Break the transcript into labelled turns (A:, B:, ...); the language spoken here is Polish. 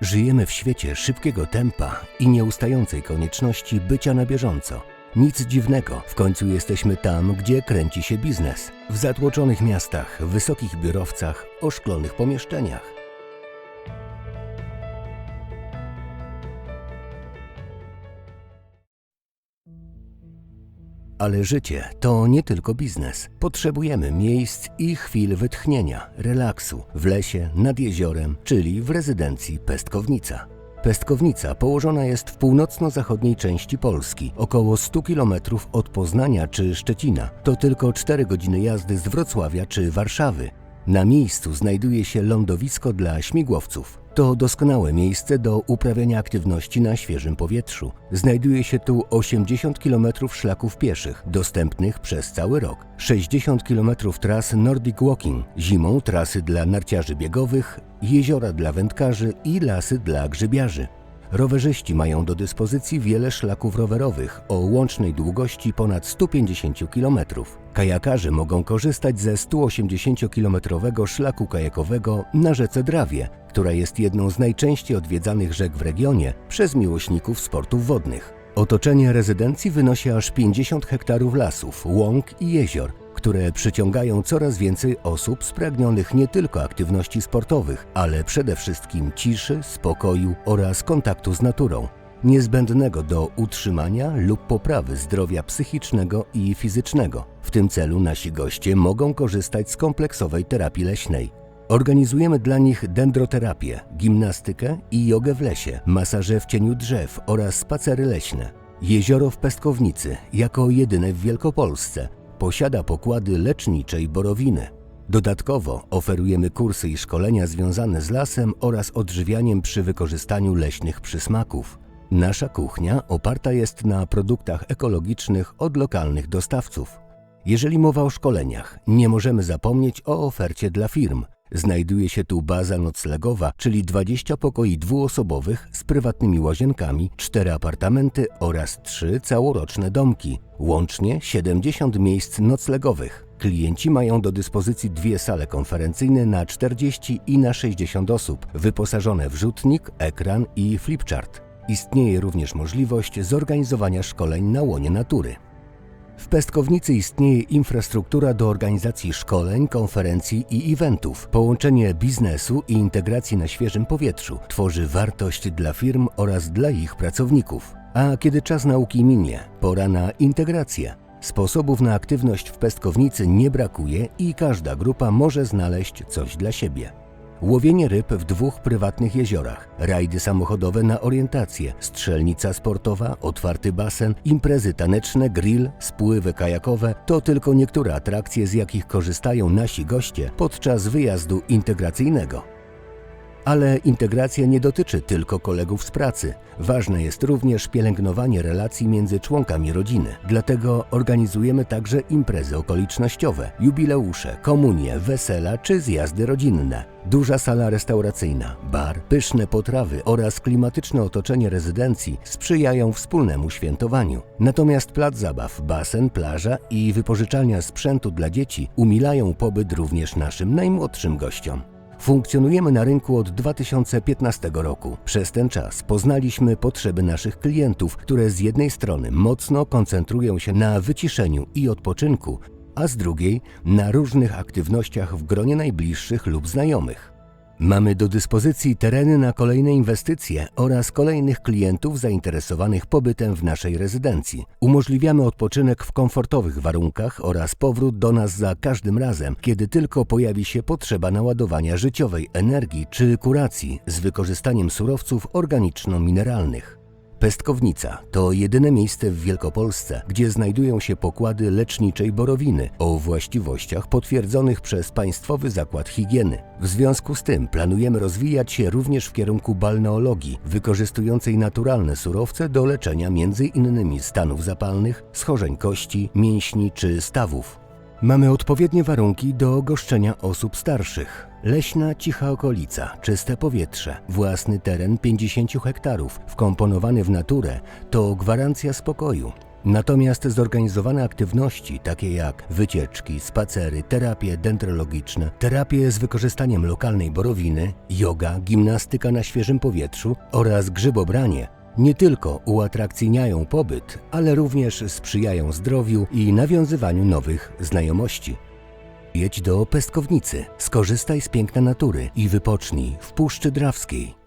A: Żyjemy w świecie szybkiego tempa i nieustającej konieczności bycia na bieżąco. Nic dziwnego, w końcu jesteśmy tam, gdzie kręci się biznes. W zatłoczonych miastach, wysokich biurowcach, oszklonych pomieszczeniach. Ale życie to nie tylko biznes. Potrzebujemy miejsc i chwil wytchnienia, relaksu w lesie, nad jeziorem, czyli w rezydencji Pestkownica. Pestkownica położona jest w północno-zachodniej części Polski, około 100 km od Poznania czy Szczecina. To tylko 4 godziny jazdy z Wrocławia czy Warszawy. Na miejscu znajduje się lądowisko dla śmigłowców. To doskonałe miejsce do uprawiania aktywności na świeżym powietrzu. Znajduje się tu 80 km szlaków pieszych, dostępnych przez cały rok, 60 km tras Nordic Walking, zimą trasy dla narciarzy biegowych, jeziora dla wędkarzy i lasy dla grzybiarzy. Rowerzyści mają do dyspozycji wiele szlaków rowerowych o łącznej długości ponad 150 km. Kajakarze mogą korzystać ze 180-kilometrowego szlaku kajakowego na rzece Drawie, która jest jedną z najczęściej odwiedzanych rzek w regionie przez miłośników sportów wodnych. Otoczenie rezydencji wynosi aż 50 hektarów lasów, łąk i jezior, które przyciągają coraz więcej osób spragnionych nie tylko aktywności sportowych, ale przede wszystkim ciszy, spokoju oraz kontaktu z naturą, niezbędnego do utrzymania lub poprawy zdrowia psychicznego i fizycznego. W tym celu nasi goście mogą korzystać z kompleksowej terapii leśnej. Organizujemy dla nich dendroterapię, gimnastykę i jogę w lesie, masaże w cieniu drzew oraz spacery leśne. Jezioro w Pestkownicy, jako jedyne w Wielkopolsce, posiada pokłady leczniczej borowiny. Dodatkowo oferujemy kursy i szkolenia związane z lasem oraz odżywianiem przy wykorzystaniu leśnych przysmaków. Nasza kuchnia oparta jest na produktach ekologicznych od lokalnych dostawców. Jeżeli mowa o szkoleniach, nie możemy zapomnieć o ofercie dla firm. Znajduje się tu baza noclegowa, czyli 20 pokoi dwuosobowych z prywatnymi łazienkami, 4 apartamenty oraz 3 całoroczne domki. Łącznie 70 miejsc noclegowych. Klienci mają do dyspozycji dwie sale konferencyjne na 40 i na 60 osób, wyposażone w rzutnik, ekran i flipchart. Istnieje również możliwość zorganizowania szkoleń na łonie natury. W Pestkownicy istnieje infrastruktura do organizacji szkoleń, konferencji i eventów. Połączenie biznesu i integracji na świeżym powietrzu tworzy wartość dla firm oraz dla ich pracowników. A kiedy czas nauki minie, pora na integrację. Sposobów na aktywność w Pestkownicy nie brakuje i każda grupa może znaleźć coś dla siebie. Łowienie ryb w dwóch prywatnych jeziorach, rajdy samochodowe na orientację, strzelnica sportowa, otwarty basen, imprezy taneczne, grill, spływy kajakowe. To tylko niektóre atrakcje, z jakich korzystają nasi goście podczas wyjazdu integracyjnego. Ale integracja nie dotyczy tylko kolegów z pracy. Ważne jest również pielęgnowanie relacji między członkami rodziny. Dlatego organizujemy także imprezy okolicznościowe, jubileusze, komunie, wesela czy zjazdy rodzinne. Duża sala restauracyjna, bar, pyszne potrawy oraz klimatyczne otoczenie rezydencji sprzyjają wspólnemu świętowaniu. Natomiast plac zabaw, basen, plaża i wypożyczalnia sprzętu dla dzieci umilają pobyt również naszym najmłodszym gościom. Funkcjonujemy na rynku od 2015 roku. Przez ten czas poznaliśmy potrzeby naszych klientów, które z jednej strony mocno koncentrują się na wyciszeniu i odpoczynku, a z drugiej na różnych aktywnościach w gronie najbliższych lub znajomych. Mamy do dyspozycji tereny na kolejne inwestycje oraz kolejnych klientów zainteresowanych pobytem w naszej rezydencji. Umożliwiamy odpoczynek w komfortowych warunkach oraz powrót do nas za każdym razem, kiedy tylko pojawi się potrzeba naładowania życiowej energii czy kuracji z wykorzystaniem surowców organiczno-mineralnych. Pestkownica to jedyne miejsce w Wielkopolsce, gdzie znajdują się pokłady leczniczej borowiny o właściwościach potwierdzonych przez Państwowy Zakład Higieny. W związku z tym planujemy rozwijać się również w kierunku balneologii, wykorzystującej naturalne surowce do leczenia m.in. stanów zapalnych, schorzeń kości, mięśni czy stawów. Mamy odpowiednie warunki do goszczenia osób starszych. Leśna, cicha okolica, czyste powietrze, własny teren 50 hektarów, wkomponowany w naturę to gwarancja spokoju. Natomiast zorganizowane aktywności, takie jak wycieczki, spacery, terapie dendrologiczne, terapie z wykorzystaniem lokalnej borowiny, yoga, gimnastyka na świeżym powietrzu oraz grzybobranie, nie tylko uatrakcyjniają pobyt, ale również sprzyjają zdrowiu i nawiązywaniu nowych znajomości. Jedź do Pestkownicy, skorzystaj z piękna natury i wypocznij w Puszczy Drawskiej.